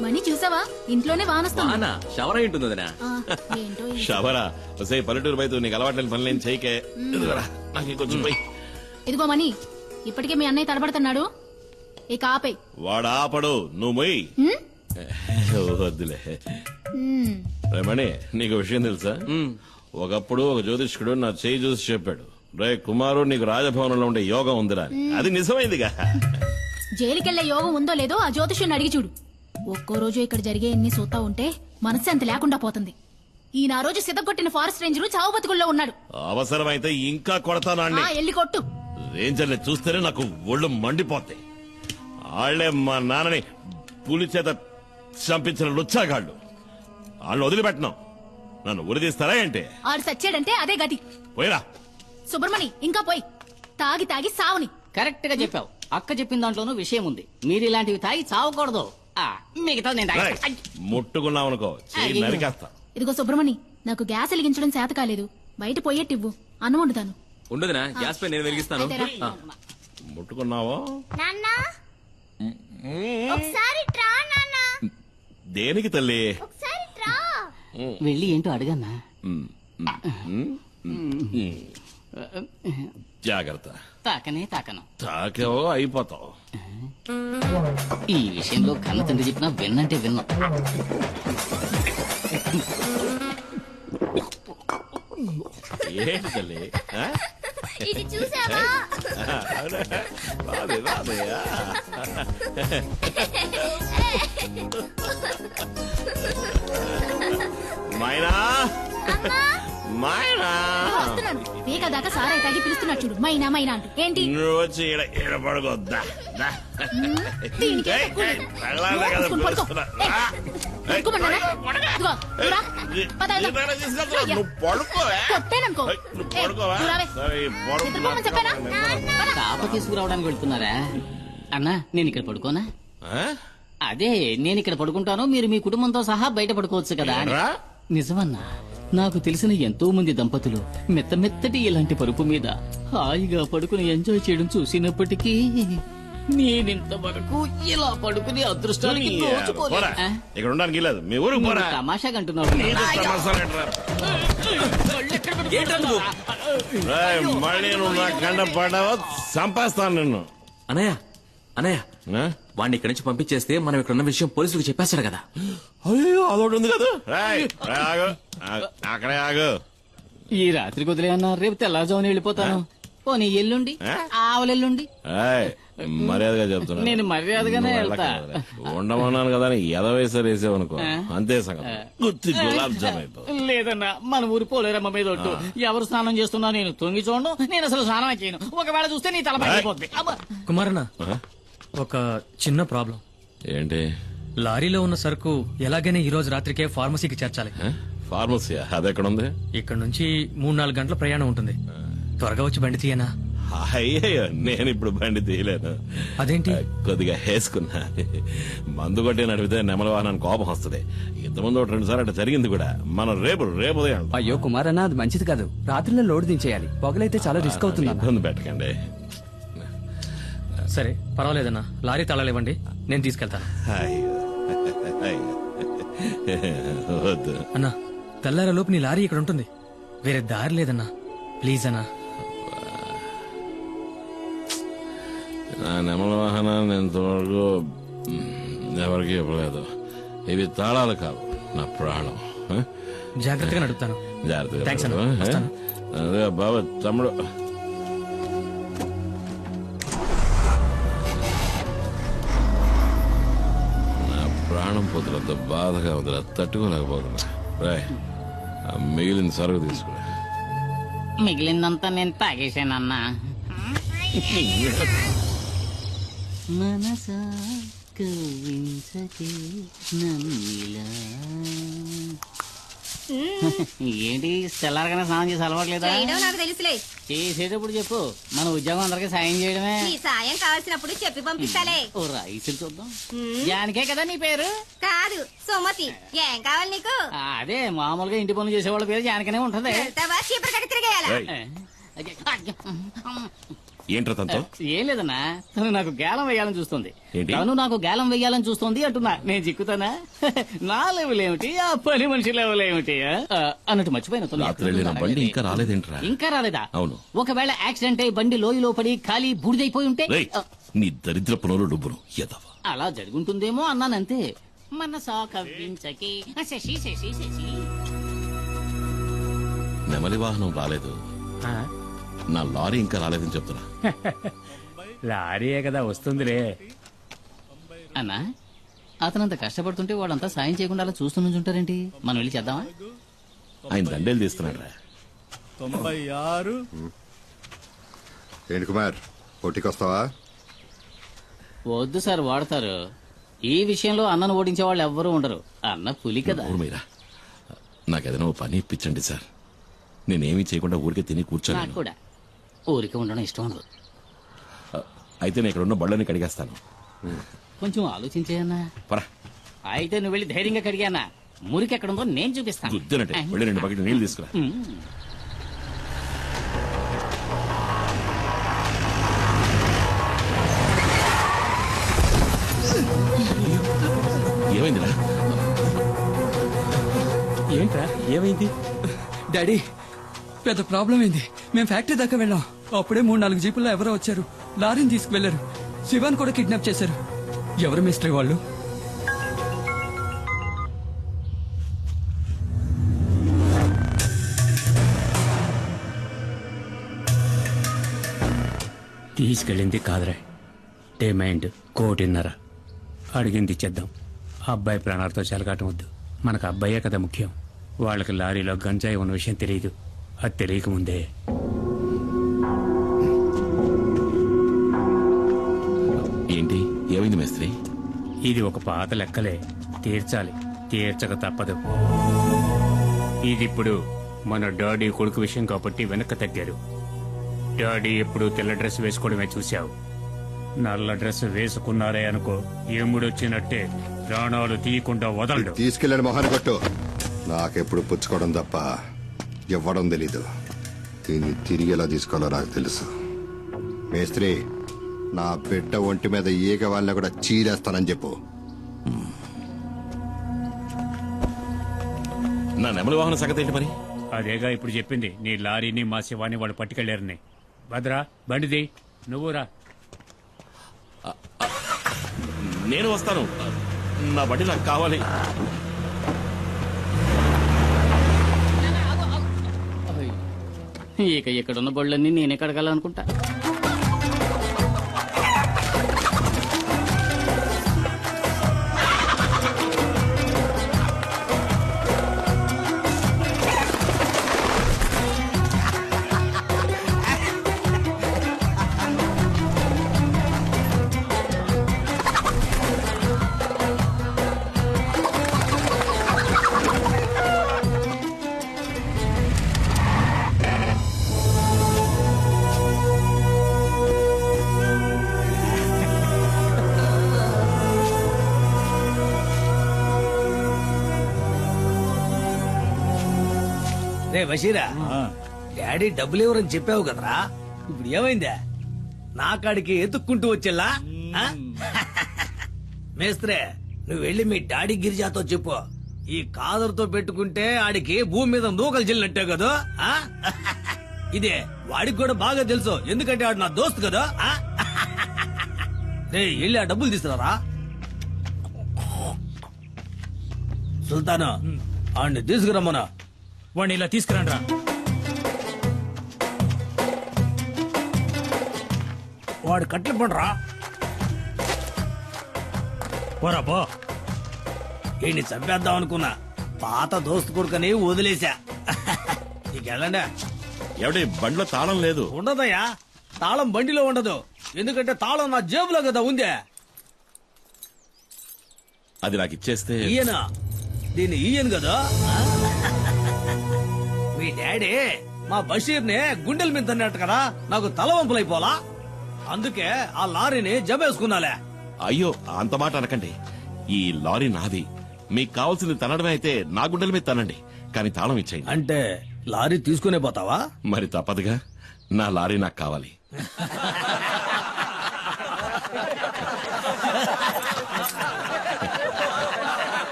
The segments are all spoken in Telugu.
మణి చూసావా? ఇంట్లోనే వానొస్తుంది. వాన? షవర్ అయి ఉంటుంది వదినా. ఆ, ఏంటో ఈ- షబరా వసే పల్లెటూరు బయట నీకు అలవాట్లేని పనులేం చేయకే. ఇదిగోరా, నాకు ఇంకొంచెం పోయి. ఇదిగో మణి ఇప్పటికే మీ అన్నయ్య తడబడుతున్నాడు. ఇక ఆపే వాడు ఆపడు. నువ్వు వద్దులే. రేమణి నీకు విషయం తెలుసా? ఒకప్పుడు ఒక జ్యోతిష్కుడు నా చేయి చూసి చెప్పాడు. రే కుమారు నీకు రాజభవనంలో ఉండే యోగం ఉందిరా అని. అది నిజమైందిగా. జైలుకెళ్ళే యోగం ఉందో లేదో ఆ జ్యోతిష్యుని అడిగి చూడు. ఒక్కో రోజు ఇక్కడ జరిగే ఎన్ని సూతా ఉంటే మనశ్శాంతి లేకుండా పోతుంది. ఈయన ఆ రోజు సిద్ధగొట్టిన ఫారెస్ట్ రేంజర్ చావు బతుకుల్లో ఉన్నాడు. అవసరమైతే ఇంకా కొడతాను ఆ ఎల్లి కొట్టు. రేంజర్ని చూస్తేనే నాకు ఒళ్ళు మండిపోతాయి. ఆళ్ళే మా నాన్నని పులి చేత చంపించిన లుచ్చాగాళ్ళు. వాళ్ళని వదిలిపెట్టను. నన్ను ఉరిదీస్తారా ఏంటి? ఆడు సచ్చాడంటే అదే గతి. పోయిరా. సుబ్రమణి ఇంకా పోయి. తాగి తాగి సావుని. కరెక్ట్గా చెప్పావు. అక్క చెప్పిన దాంట్లోనూ విషయం ఉంది. మీరు ఇలాంటివి తాగి చావకూడదు. మిగతా నేను చెయ్యి అయ్యో. నరికేస్తా. ఇదిగో సుబ్రమణి నాకు గ్యాస్ వెలిగించడం చేత కాలేదు. బయట పోయేట్టివ్వు అన్నం వండుతాను. ఉండదునా? గ్యాస్ పై నేను వెలిగిస్తాను. అయితే రా. ఆ, ముట్టుకున్నావో? నాన్న? ఒకసారి ట్రా నాన్న. దేనికి తల్లి? ఒకసారి ట్రా వెళ్ళి ఏంటో అడగన్నా ఉమ్, ఉమ్, ఉమ్, ఉమ్. జాగ్రత్త. తాకనే తాకను. తాకేవో అయిపోతావు. ఈ విషయంలో కన్న తండ్రి చెప్పినా విన్నంటే విన్నాం. ఏంటి తల్లి? ఆ? ఇది చూసావా? అవునా? రాదే, రాదే, ఆ. మైనా? మైనా వస్తున్నాను వేక దాకా సారాయి తాగి పిలుస్తున్నాడు చూడు మైనా మైనా అంటూ ఏంటి నువ్వు వచ్చి ఈడ ఈడ పడుకోద్దా దీనికే తక్కువ లేదు. వెళ్ళాలి కదా మూసుకుని పడుకో. పిలుస్తున్నా. ఏయ్, రా. పడుకోమన్నానా? ఇదిగో, నువ్వు రా. పద, వెళ్దాం. నిదానం తీసుకెళ్తున్నా. అయ్యా. నువ్వు పడుకోవే కొట్టాననుకో. ఏయ్, నువ్వు ఏయ్, పడుకోవా నువ్వు రావే. సరే, ఈ పడుకో. నిద్రపోమని చెప్పానా? పద. తాప తీసుకురావడానికి వెళ్తున్నారా అన్నా నేను ఇక్కడ పడుకోనా ఆ? అదే నేను ఇక్కడ పడుకుంటాను మీరు మీ కుటుంబంతో సహా బయట పడుకోవచ్చు కదా అని. ఏంట్రా? నిజమన్నా నాకు తెలిసిన ఎంతో మంది దంపతులు మెత్త మెత్తటి ఇలాంటి పరుపు మీద హాయిగా పడుకుని ఎంజాయ్ చేయడం చూసినప్పటికీ నేనింతవరకు ఇలా పడుకుని అదృష్టానికి పోరా. ఇక్కడ ఉండడానికి లేదు మీ ఊరికి పోరా. నువ్వు తమాషాగా అంటున్నావు. నీతో తమాషాలేంట్రా? ఏంట్రా నువ్వు? రేయ్, మళ్ళీ నువ్వు నా కండ పడ్డావో చంపేస్తాను నిన్ను. అనయ్య అనయ్య ఆ? వాడిని ఇక్కడి నుంచి పంపించేస్తే మనం ఇక్కడ ఉన్న విషయం పోలీసులకు చెప్పేస్తాడు కదా. అయ్యో అదొకటి ఉంది కదా. అక్కడే ఆగు. ఈ రాత్రికి వదిలే అన్నా రేపు తెల్లవారుజామున వెళ్ళిపోతాను. పోనీ ఎల్లుండి? ఆవులెల్లుండి? మర్యాదగా చెప్తున్నా. నేను మర్యాదగానే వెళ్తా. ఉండమన్నాను కదా అని ఎదవేసారు వేసావనుకో. అంతే సంగతి గుత్తి గులాబ్ జామ్ అయిపోతుంది లేదన్నా మన ఊరి పోలేరమ్మ మీద ఒట్టు. ఎవరు స్నానం చేస్తున్నా నేను తొంగి చూడను నేను అసలు స్నానం చేయను. ఒకవేళ చూస్తే నీ తల పగిలిపోద్ది. ఒక చిన్న ప్రాబ్లం. ఏంటి? లారీలో ఉన్న సరుకు ఎలాగైనా ఈ రోజు రాత్రికే ఫార్మసీకి చేర్చాలి. ఆ? ఫార్మసీయా అది ఎక్కడ ఉంది ఇక్కడ నుంచి మూడు నాలుగు గంటల ప్రయాణం ఉంటుంది. త్వరగా వచ్చి బండి తీయనా? అయ్యయ్యో నేను ఇప్పుడు బండి తీయలేను. అదేంటి? కొద్దిగా వేసుకున్నా. మందు కొట్టి నడిపితే నెమల వాహనానికి కోపం వస్తుంది. ఇంతకుముందు ఒకటి రెండు సార్లు అట్లా జరిగింది కూడా. మనం రేపు రేపు ఉదయం. అయ్యో కుమార్ అన్న అది మంచిది కాదు. రాత్రిలో లోడ్ దించేయాలి. పొగలైతే చాలా రిస్క్ అవుతుంది. ఇబ్బంది పెట్టకండి. సరే పర్వాలేదన్నా. లారీ తాళాలు ఇవ్వండి నేను తీసుకెళ్తాను. అయ్యో అయ్యో. వద్దు. అన్నా తెల్లార లోపు నీ లారీ ఇక్కడ ఉంటుంది. వేరే దారి లేదన్నా. ప్లీజ్ అన్నా. నా నెమల వాహనాన్ని ఇంతవరకు ఎవరికి ఇవ్వలేదు. ఇవి తాళాలు కావు నా ప్రాణం? జాగ్రత్తగా నడుపుతాను. జాగ్రత్తగా Thanks అన్న. నడుపు, ఆ? వస్తాను. అదే బాబా తమ్ముడు. ప్రాణం పొద్దులతో బాధగా వదిలే తట్టుకోలేకపోతున్నా. రాయ్ ఆ మిగిలిన సరుకు తీసుకురా మిగిలిందంతా నేను తాగేశానన్నా. మనసా కవ్వించకే నన్నిలా. ఏంటి తెల్లారగానే స్నానం చేసి అలవాట్లేదా చేయడం నాకు తెలుసులే. చేసేటప్పుడు చెప్పు. మన ఉద్యోగం అందరికి సాయం చేయడమే. నీ సాయం కావాల్సినప్పుడు చెప్పి పంపిస్తాలే. ఓ రైసులు చూద్దాం. జానికే కదా నీ పేరు? కాదు సుమతి. ఏం కావాలి నీకు? ఆ, అదే మామూలుగా ఇంటి పనులు చేసేవాళ్ళ పేరు జానకనే ఉంటది. వెళ్తావా? చీపురు కట్టి తిరిగేయాలా? అయ్యో, అమ్మ. ఏంట్రా తనతో? ఏం లేదన్నా. తను నాకు గేలం వేయాలని చూస్తుంది. ఏంటి? తను నాకు గేలం వేయాలని చూస్తుంది అంటున్నా. నేను చిక్కుతానా? నా లెవెల్ ఏమిటి? ఆ పని మనిషి లెవెల్ ఏమిటి? ఆ? అన్నట్టు మర్చిపోయిన తను. రాత్రి వెళ్ళిన బండి ఇంకా రాలేదేంట్రా? ఇంకా రాలేదా? అవును. ఒకవేళ యాక్సిడెంట్ అయి బండి లోయలో పడి ఖాళీ బూడిదైపోయి ఉంటే రేయ్ ఆ, నీ దరిద్ర పునరు డుబ్బును. ఎదవ. అలా జరుగుంటుందేమో అన్నానంతే. మన సాకవ్వించకి ఆ, శశి శశి శశి. నెమలి వాహనం రాలేదు. ఆ, నా లారీ ఇంకా రాలేదని చెప్తున్నా. లారీయే కదా వస్తుందిలే. అన్నా అతనంత కష్టపడుతుంటే వాళ్ళంతా సాయం చేయకుండా అలా చూస్తూ నుంచుంటారేంటి? మనం వెళ్ళి చేద్దామా? ఆయన దండేలు తీస్తున్నాడు రా. తొంభై ఆరు ఏంటి కుమార్ వస్తావా వద్దు సార్ వాడతారు. ఈ విషయంలో అన్నను ఓడించే వాళ్ళు ఎవ్వరూ ఉండరు. అన్న పులి కదా. ఊర్మీరా నాకు ఏదైనా ఓ పని ఇప్పించండి సార్. నేనేమీ చేయకుండా ఊరికే తిని నాకు కూర్చోలేను కూడా. ఊరికి ఉండడం ఇష్టం ఉండదు. అయితే నేను ఇక్కడ ఉన్న బళ్ళని కడిగేస్తాను. కొంచెం ఆలోచించేయన్నా పరా అయితే నువ్వు వెళ్ళి ధైర్యంగా కడిగానా మురికి ఎక్కడుందో నేను చూపిస్తాను. వెళ్ళి రెండు బకెట్ నీళ్ళు తీసుకురా. ఉమ్. ఏమైందిరా? ఏంట్రా? ఏమైంది? డాడీ పెద్ద ప్రాబ్లం ఏంది మేము ఫ్యాక్టరీ దాకా వెళ్ళాం. అప్పుడే మూడు నాలుగు జీపుల్లో ఎవరో వచ్చారు. లారీని తీసుకువెళ్ళారు శివాన్ కూడా కిడ్నాప్ చేశారు. ఎవరు మిస్టరీ వాళ్ళు? తీసుకెళ్ళింది కాదురా. డేమైండ్ కోటిన్నర. అడిగింది ఇచ్చేద్దాం అబ్బాయి ప్రాణాలతో చెలగాటం వద్దు. మనకు అబ్బాయే కదా ముఖ్యం. వాళ్ళకి లారీలో గంజాయి ఉన్న విషయం తెలియదు అది తెలియకముందే. ఏమైంది మేస్త్రి? ఇది ఒక పాత లెక్కలే. తీర్చాలి. తీర్చక తప్పదు. ఇది ఇప్పుడు మన డాడీ కొడుకు విషయం కాబట్టి వెనక్కి తగ్గారు. డాడీ ఎప్పుడు తెల్ల డ్రెస్ వేసుకోవడమే చూశావు. నల్ల డ్రెస్ వేసుకున్నారే అనుకో ఎముడొచ్చినట్టే ప్రాణాలు తీయకుండా వదలడు. తీసుకెళ్ళిన మొహాన్ని కొట్టు నాకెప్పుడు పుచ్చుకోవడం తప్ప ఇవ్వడం తెలీదు. దీన్ని తిరిగి ఎలా తీసుకోవాలో నాకు తెలుసు. మేస్త్రి నా బిడ్డ ఒంటి మీద ఈగ వాళ్ళని కూడా చీరేస్తానని చెప్పు నా నెమలి వాహన సంగతి ఏంటి మరి అదేగా ఇప్పుడు చెప్పింది నీ లారీని మా శివాని వాళ్ళు పట్టుకెళ్ళారని భద్రా బండిది నువ్వు రా నేను వస్తాను నా బండి నాకు కావాలి ఇక ఇక్కడున్న బళ్ళన్నీ నేనే కడగాలనుకుంటా రే బషీరా డాడీ డబ్బులు ఎవరని చెప్పావు కదరా. ఇప్పుడు ఏమైందా? నా కాడికి ఎత్తుక్కుంటూ వచ్చేలా? మేస్త్రే నువ్వు వెళ్ళి మీ డాడీ గిరిజాతో చెప్పు. ఈ కాదరుతో పెట్టుకుంటే ఆడికి భూమి మీద నూకలు చెల్లినట్టే కదా? ఇదే వాడికి కూడా బాగా తెలుసు. ఎందుకంటే ఆడు నా దోస్తు కదా? ఆ? రే వెళ్ళి ఆ డబ్బులు తీసుకురారా? సుల్తాను ఆడిని తీసుకురమ్మనా? వాడిని ఇలా తీసుకురండి రా వాడు కట్లు పండరా. పోరా పో. ఈయన్ని చంపేద్దాం అనుకున్నా. పాత దోస్తు కొడుకని వదిలేశా. ఇక వెళ్ళండి. ఎవడి బండిలో తాళం లేదు? ఉండదయ్యా. తాళం బండిలో ఉండదు. ఎందుకంటే తాళం నా జేబులో కదా ఉందే. అది నాకు ఇచ్చేస్తే ఈయన? దీన్ని ఈయను కదా? మీ డాడీ మా బషీర్ని గుండెల మీద తన్నట్టు కదా నాకు తల వంపులైపోలా అందుకే ఆ లారీని జబేసుకున్నాలే అయ్యో అంత మాట అనకండి. ఈ లారీ నాది. మీకు కావాల్సింది తనడమే అయితే నా గుండెల మీద తనండి కానీ తాళం ఇచ్చేయండి. అంటే లారీ తీసుకునే పోతావా? మరి తప్పదుగా. నా లారీ నాకు కావాలి.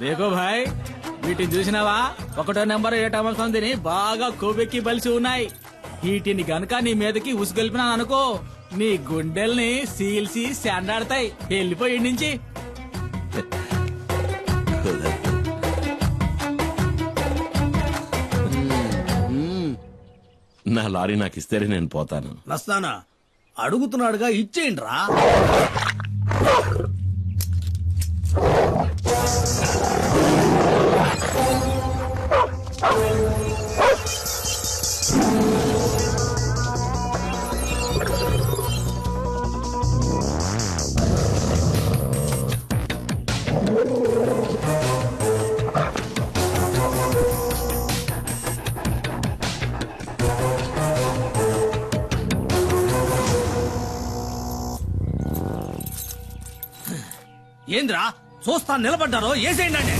దేకో భాయ్. వీటిని చూసినావా? ఒకటో నెంబర్ ఏటో సందిని బాగా కొవ్వెక్కి బలిసి ఉన్నాయి. వీటిని గనక నీ మీదకి ఉసుగొల్పినాను అనుకో నీ గుండెల్ని సీల్సి శాండాడతాయి. వెళ్ళిపోయి నుంచి. నా లారీ నాకు ఇస్తేనే నేను పోతాను. నస్తానా అడుగుతున్నాడుగా ఇచ్చేయండి రా ఏంద్రా? చూస్తా నిలబడ్డారో? ఏసేయండి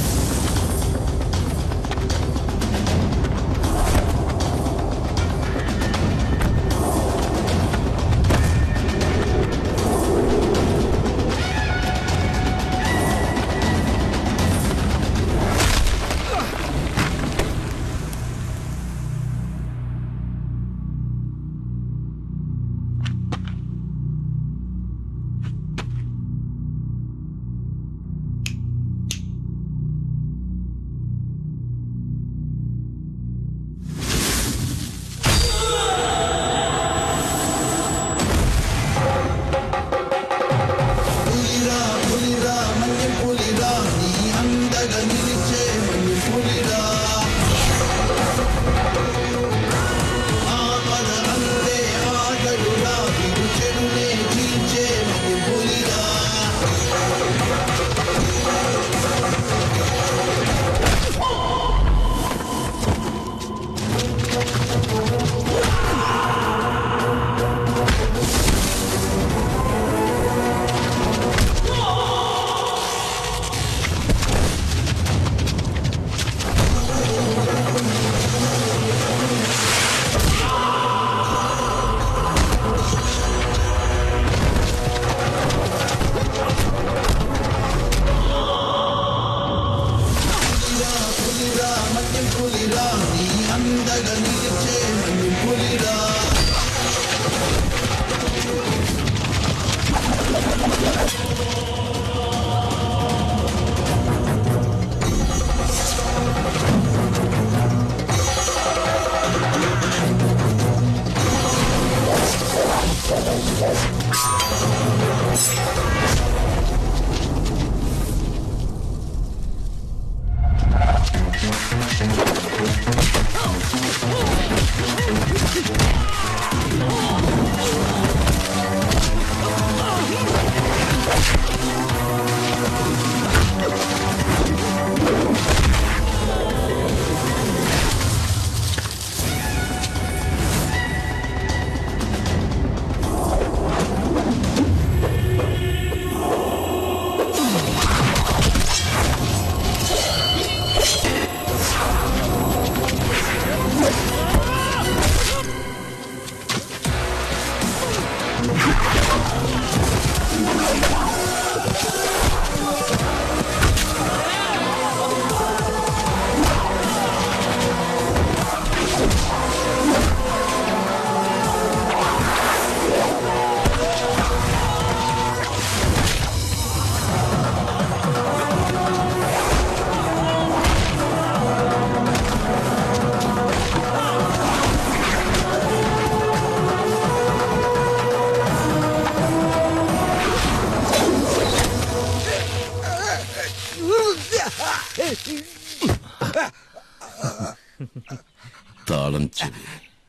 అండి తాళం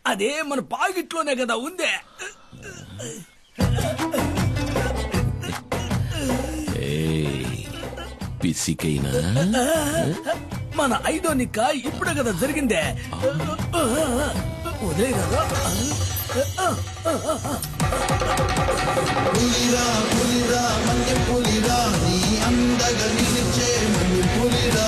అదే మన పాకిట్లోనే కదా ఉందే. పిసికైనా? మన ఐదో నిక్క ఇప్పుడే కదా జరిగిందే. ఉదయ కదా పులిరా పులిరా మల్లె పులిరా నీ అందగ నిలిచే మల్లె పులిరా